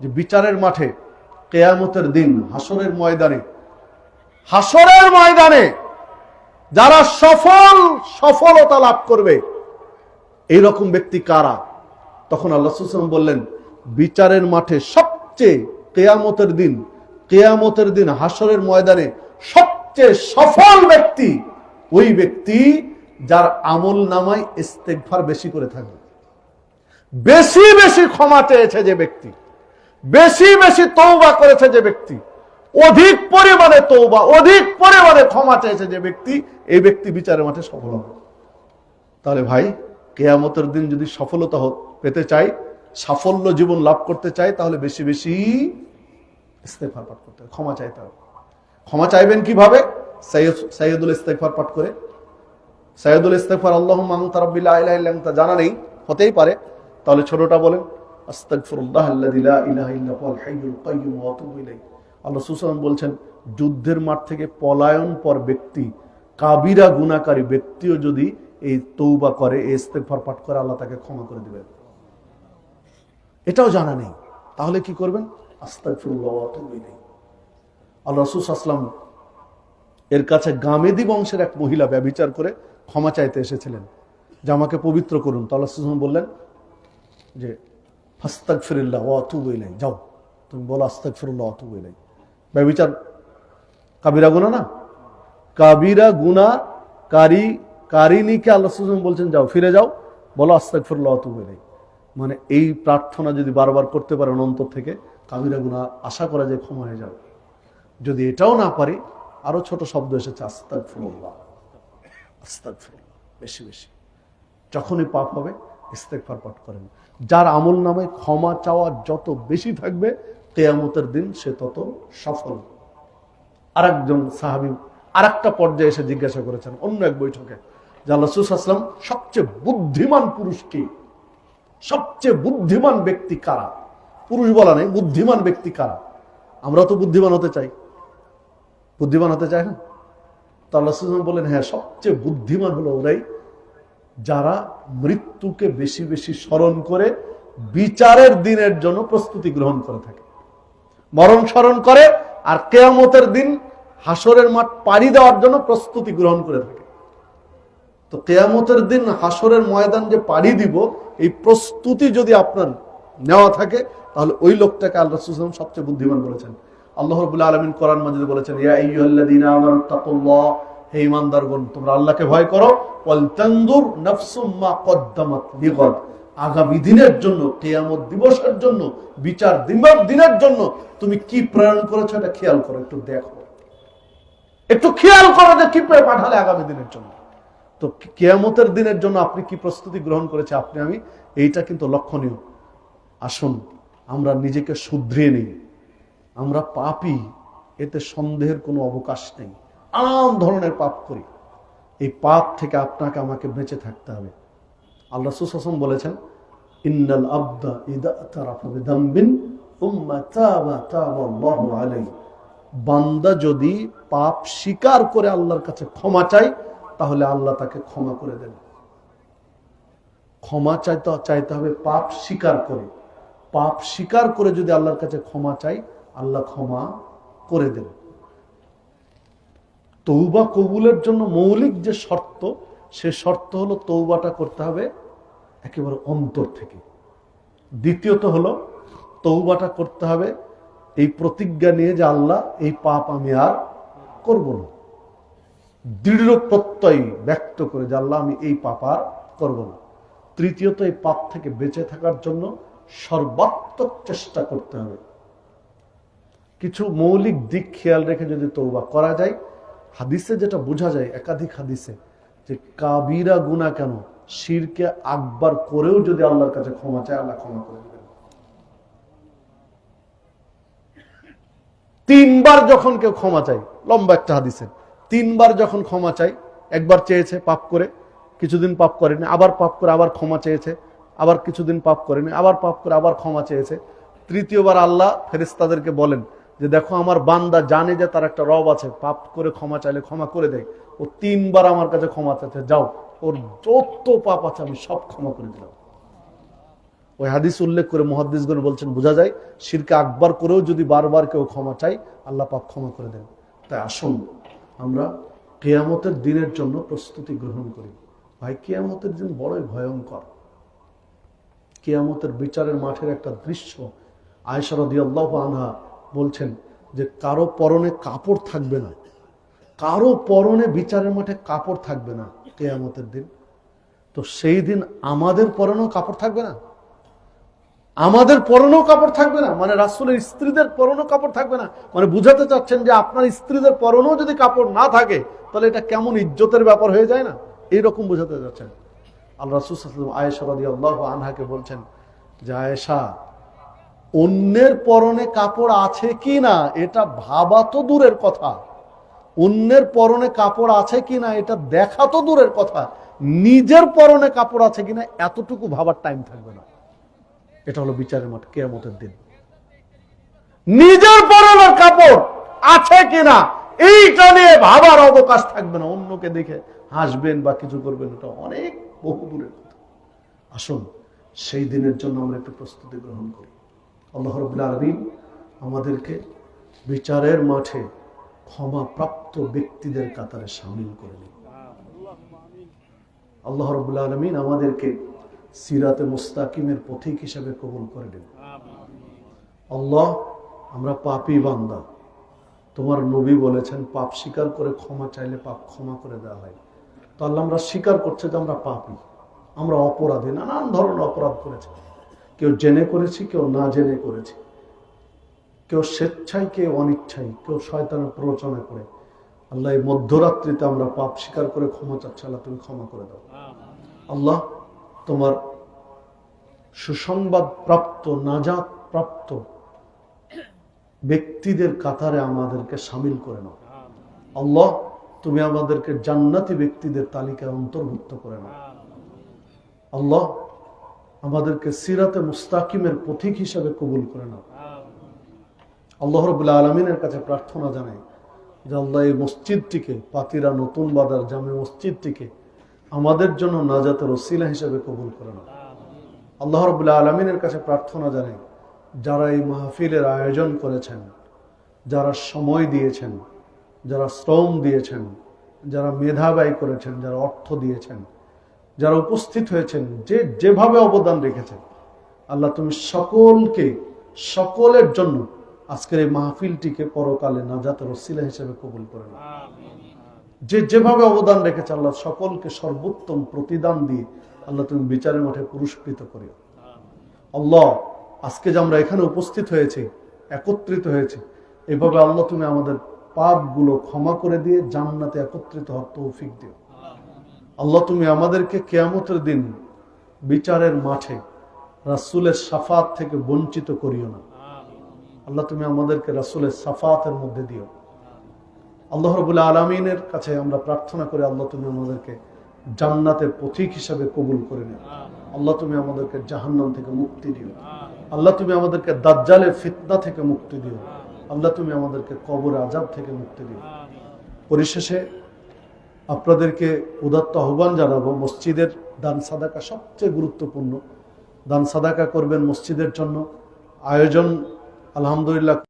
যে বিচারের মাঠে, কেয়ামতের দিন, হাসরের ময়দানে হাসরের ময়দানে যারা সফল সফলতা লাভ করবে এই রকম ব্যক্তি কারা? তখন আল্লাহ সুসলাম বললেন, বিচারের মাঠে সবচেয়ে কেয়ামতের দিন কেয়ামতের দিন, হাসরের ময়দানে সবচেয়ে সফল ব্যক্তি ওই ব্যক্তি যার আমল নামায় ইস্তেকভার বেশি করে থাকবে বেশি বেশি ক্ষমা চেয়েছে যে ব্যক্তি। বেশি বেশি তৌবা করেছে যে ব্যক্তি। অধিক পরিমাণে তৌবা অধিক পরিমাণে ক্ষমা চাইছে যে ব্যক্তি, এই ব্যক্তি বিচারের মাঠে সফল হবে। তাহলে ভাই, কেয়ামতের দিন যদি সফলতা পেতে চাই, সাফল্য জীবন লাভ করতে চাই, তাহলে বেশি বেশি ইস্তেফার পাঠ করতে হবে, ক্ষমা চাইতে হবে। ক্ষমা চাইবেন কীভাবে? সাইয়দুল ইস্তেফার পাঠ করে। সাইয়দুল ইস্তেফার আল্লাহ তারাবিল্লাহ তা জানা নেই, হতেই পারে। তাহলে ছোটটা বলেন বলছেন, যুদ্ধের মাঠ থেকে পলায়ন পর ব্যক্তি, কাবিরা গুনাহকারী ব্যক্তিও যদি এই তৌবা করে, এই ইস্তেগফার পাঠ করে, আল্লাহ তাকে ক্ষমা করে দিবেন। এটাও জানা নেই। তাহলে কি করবেন? আল্লাহ আসলাম এর কাছে গামেদি বংশের এক মহিলা ব্যভিচার করে ক্ষমা চাইতে এসেছিলেন। যে আমাকে পবিত্র করুন। তো আল্লাহ সুসলাম বললেন যে ফাস্তাক ফিরিল্লাহ অতুব ইলাই যাও, তুমি বলো আস্তাক ফিরুল্লাহ অতুব ইলাই ব্যবিচার কাবিরা গুণা না? কাবিরা গুণা কারি কারিনীকে আল্লাহ বলছেন, যাও, ফিরে যাও। বলো আস্তাক ফিরুল্লাহ অতুব ইলাই মানে এই প্রার্থনা যদি বারবার করতে পারেন অন্তর থেকে, কাবিরা গুণা আশা করা যায় ক্ষমা হয়ে যাবে। যদি এটাও না পারি, আরও ছোট শব্দ এসেছে আস্তাক ফিরুল্লাহ আস্তাক ফিরুল্লাহ বেশি বেশি। যখনই পাপ হবে ইস্তেকফার পাঠ করেন। যার আমল নামে ক্ষমা চাওয়া যত বেশি থাকবে, কেয়ামতের দিন সে তত সফল। আরেকজন সাহাবি আরেকটা পর্যায়ে এসে জিজ্ঞাসা করেছেন, অন্য এক বৈঠকে, যে আল্লাহ সবচেয়ে বুদ্ধিমান পুরুষ কি? সবচেয়ে বুদ্ধিমান ব্যক্তি কারা? পুরুষ বলা নেই, বুদ্ধিমান ব্যক্তি কারা? আমরা তো বুদ্ধিমান হতে চাই। বুদ্ধিমান হতে চাই না? তো আল্লাহ বলেন হ্যাঁ সবচেয়ে বুদ্ধিমান হলো ওরাই যারা মৃত্যুকে বেশি বেশি স্মরণ করে বিচারের দিনের জন্য প্রস্তুতি গ্রহণ করে থাকে। মরণ স্মরণ করে আর কেয়ামতের দিন হাসরের মাঠ পাড়ি দেওয়ার জন্য প্রস্তুতি গ্রহণ করে থাকে। তো কেয়ামতের দিন হাসরের ময়দান যে পাড়ি দিব, এই প্রস্তুতি যদি আপনার নেওয়া থাকে, তাহলে ওই লোকটাকে আল্লাহ সুসলাম সবচেয়ে বুদ্ধিমান বলেছেন। আল্লাহ রবুল্লা আলমিন কোরআন মাজিদে বলেছেন হে ইমানদারগণ, তোমরা আল্লাহকে ভয় করো। আগামী দিনের জন্য, কেয়ামত দিবসের জন্য, বিচার দিনের জন্য তুমি কি প্রেরণ করেছ এটা খেয়াল করো, একটু দেখো। একটু খেয়াল করো যে কি পাঠালে আগামী দিনের জন্য। তো কেয়ামতের দিনের জন্য আপনি কি প্রস্তুতি গ্রহণ করেছে? আপনি, আমি, এইটা কিন্তু লক্ষণীয়। আসুন, আমরা নিজেকে শুধরিয়ে নিই। আমরা পাপি, এতে সন্দেহের কোনো অবকাশ নেই। আম ধরনের পাপ করি। এই পাপ থেকে আপনাকে আমাকে বেঁচে থাকতে হবে। আল্লাহ সুসাসম বলেছেন, ইন্নাল আবদা ইদা আলাইহি। বান্দা যদি পাপ স্বীকার করে আল্লাহর কাছে ক্ষমা চাই তাহলে আল্লাহ তাকে ক্ষমা করে দেন। ক্ষমা চাইতে চাইতে হবে পাপ স্বীকার করে। পাপ স্বীকার করে যদি আল্লাহর কাছে ক্ষমা চাই আল্লাহ ক্ষমা করে দেন। তৌবা কবুলের জন্য মৌলিক যে শর্ত, সে শর্ত হলো তৌবাটা করতে হবে একেবারে অন্তর থেকে। দ্বিতীয়ত হলো তৌবাটা করতে হবে এই প্রতিজ্ঞা নিয়ে যে আল্লাহ, এই পাপ আমি আর করব না। দৃঢ় প্রত্যয় ব্যক্ত করে যে আল্লাহ, আমি এই পাপ আর করব না। তৃতীয়ত, এই পাপ থেকে বেঁচে থাকার জন্য সর্বাত্মক চেষ্টা করতে হবে। কিছু মৌলিক দিক খেয়াল রেখে যদি তৌবা করা যায় হাদিসে যেটা বোঝা যায়, একাধিক হাদিসে, যে কাবিরা গুণা কেন? শিরকে আকবার করেও যদি আল্লাহর কাছে ক্ষমা চায়, আল্লাহ ক্ষমা করে দেবেন। তিনবার যখন কেউ ক্ষমা চাই লম্বা একটা হাদিসে, তিনবার যখন ক্ষমা চাই একবার চেয়েছে, পাপ করে, কিছুদিন পাপ করেনি, আবার পাপ করে, আবার ক্ষমা চেয়েছে, আবার কিছুদিন পাপ করেনি, আবার পাপ করে, আবার ক্ষমা চেয়েছে, তৃতীয়বার আল্লাহ ফেরেস্তাদেরকে বলেন যে দেখো আমার বান্দা জানে যে তার একটা রব আছে, পাপ করে ক্ষমা চাইলে ক্ষমা করে দেয়। ও তিনবার আমার কাছে ক্ষমা চাইছে, যাও। ওর যত পাপ আছে আমি সব ক্ষমা করে দিলাম। ওই হাদিস উল্লেখ করে মহাদিসগণ বলছেন, বোঝা যায়, শিরকে আকবার করেও যদি বারবার কেউ ক্ষমা চাই আল্লাহ পাক ক্ষমা করে দেন। তাই আসুন, আমরা কেয়ামতের দিনের জন্য প্রস্তুতি গ্রহণ করি। ভাই, কেয়ামতের দিন বড়ই ভয়ঙ্কর। কেয়ামতের বিচারের মাঠের একটা দৃশ্য আয়সারদি আল্লাহ আনহা বলছেন যে কারও পরনে কাপড় থাকবে না। কারও পরনে বিচারের মাঠে কাপড় থাকবে না কেয়ামতের দিন। তো সেই দিন আমাদের পরনেও কাপড় থাকবে না। আমাদের পরনেও কাপড় থাকবে না। মানে রাসুলের স্ত্রীদের পরনেও কাপড় থাকবে না। মানে বুঝাতে চাচ্ছেন যে আপনার স্ত্রীদের পরনেও যদি কাপড় না থাকে, তাহলে এটা কেমন ইজ্জতের ব্যাপার হয়ে যায় না? এইরকম বুঝাতে চাচ্ছেন। আল্লাহ রাসুল আয়েশা আল্লাহ আনহাকে বলছেন যে, আয়েশা অন্যের পরনে কাপড় আছে কি না, এটা ভাবা তো দূরের কথা। অন্যের পরনে কাপড় আছে কিনা এটা দেখা তো দূরের কথা। নিজের পরনে কাপড় আছে কিনা এতটুকু ভাবার টাইম থাকবে না। এটা হলো বিচারের মাঠ, কেয়ামতের দিন। নিজের পরনের কাপড় আছে কিনা এইটা নিয়ে ভাবার অবকাশ থাকবে না। অন্যকে দেখে হাসবেন বা কিছু করবেন, এটা অনেক বহু দূরের কথা। আসুন, সেই দিনের জন্য আমরা একটু প্রস্তুতি গ্রহণ করি। আল্লাহ রবুল্লা আলমিন আমাদেরকে বিচারের মাঠে ক্ষমা প্রাপ্ত ব্যক্তিদের কাতারে সামিল করে নিন। আল্লাহ রবুল্লা আলমিন আমাদেরকে সিরাতে মুস্তাকিমের পথিক হিসাবে কবুল করে নেন। আল্লাহ, আমরা পাপি বান্দা। তোমার নবী বলেছেন, পাপ স্বীকার করে ক্ষমা চাইলে পাপ ক্ষমা করে দেওয়া হয়। তো আল্লাহ আমরা স্বীকার করছে যে আমরা পাপি। আমরা অপরাধী, নানান ধরনের অপরাধ করেছি। কেউ জেনে করেছি, কেউ না জেনে করেছি। কেউ স্বেচ্ছায়, কেউ অনিচ্ছায়, কেউ শয়তানের প্ররোচনা করে আল্লাহ এই মধ্যরাত্রিতে আমরা পাপ স্বীকার করে ক্ষমা চাচ্ছি, আল্লাহ তুমি ক্ষমা করে দাও। আল্লাহ তোমার সুসংবাদ প্রাপ্ত নাজাত প্রাপ্ত ব্যক্তিদের কাতারে আমাদেরকে সামিল করে নাও। আল্লাহ তুমি আমাদেরকে জান্নাতি ব্যক্তিদের তালিকায় অন্তর্ভুক্ত করে নাও। আল্লাহ আমাদেরকে সিরাতে মুস্তাকিমের পথিক হিসাবে কবুল করে নাও। আল্লাহ রবুল্লা আলমিনের কাছে প্রার্থনা জানাই যে আল্লাহ এই মসজিদটিকে পাতিরা নতুন বাজার জামে মসজিদটিকে আমাদের জন্য নাজাতের ওসিলা হিসাবে কবুল করে নাও। আল্লাহ রবুল্লা আলমিনের কাছে প্রার্থনা জানাই যারা এই মাহফিলের আয়োজন করেছেন যারা সময় দিয়েছেন যারা শ্রম দিয়েছেন যারা মেধা ব্যয় করেছেন যারা অর্থ দিয়েছেন যারা উপস্থিত হয়েছেন, যে যেভাবে অবদান রেখেছেন, আল্লাহ তুমি সকলকে, সকলের জন্য আজকের এই মাহফিলটিকে পরকালে নাজাতের ওসিলা হিসেবে কবুল করে নাও। যে যেভাবে অবদান রেখেছে, আল্লাহ সকলকে সর্বোত্তম প্রতিদান দিয়ে আল্লাহ তুমি বিচারের মাঠে পুরস্কৃত করিও। আল্লাহ, আজকে যে আমরা এখানে উপস্থিত হয়েছি, একত্রিত হয়েছি, এভাবে আল্লাহ তুমি আমাদের পাপগুলো ক্ষমা করে দিয়ে জান্নাতে একত্রিত হওয়ার তৌফিক দিও। আল্লাহ, তুমি আমাদেরকে কেয়ামতের দিন বিচারের মাঠে রাসুলের সাফাত থেকে বঞ্চিত করিও না। আল্লাহ, তুমি আমাদেরকে রাসুলের সাফাতের মধ্যে দিও। আল্লাহ রবুল্লা আলমিনের কাছে আমরা প্রার্থনা করি, আল্লাহ, তুমি আমাদেরকে জান্নাতের পথিক হিসাবে কবুল করে নিও। আল্লাহ, তুমি আমাদেরকে জাহান্নাম থেকে মুক্তি দিও। আল্লাহ, তুমি আমাদেরকে দাজ্জালের ফিতনা থেকে মুক্তি দিও। আল্লাহ, তুমি আমাদেরকে কবর আজাব থেকে মুক্তি দিও। পরিশেষে আপনাদেরকে উদাত্ত আহ্বান জানাব, মসজিদের দান সাদাকা সবচেয়ে গুরুত্বপূর্ণ। দান সাদাকা করবেন মসজিদের জন্য। আয়োজন আলহামদুলিল্লাহ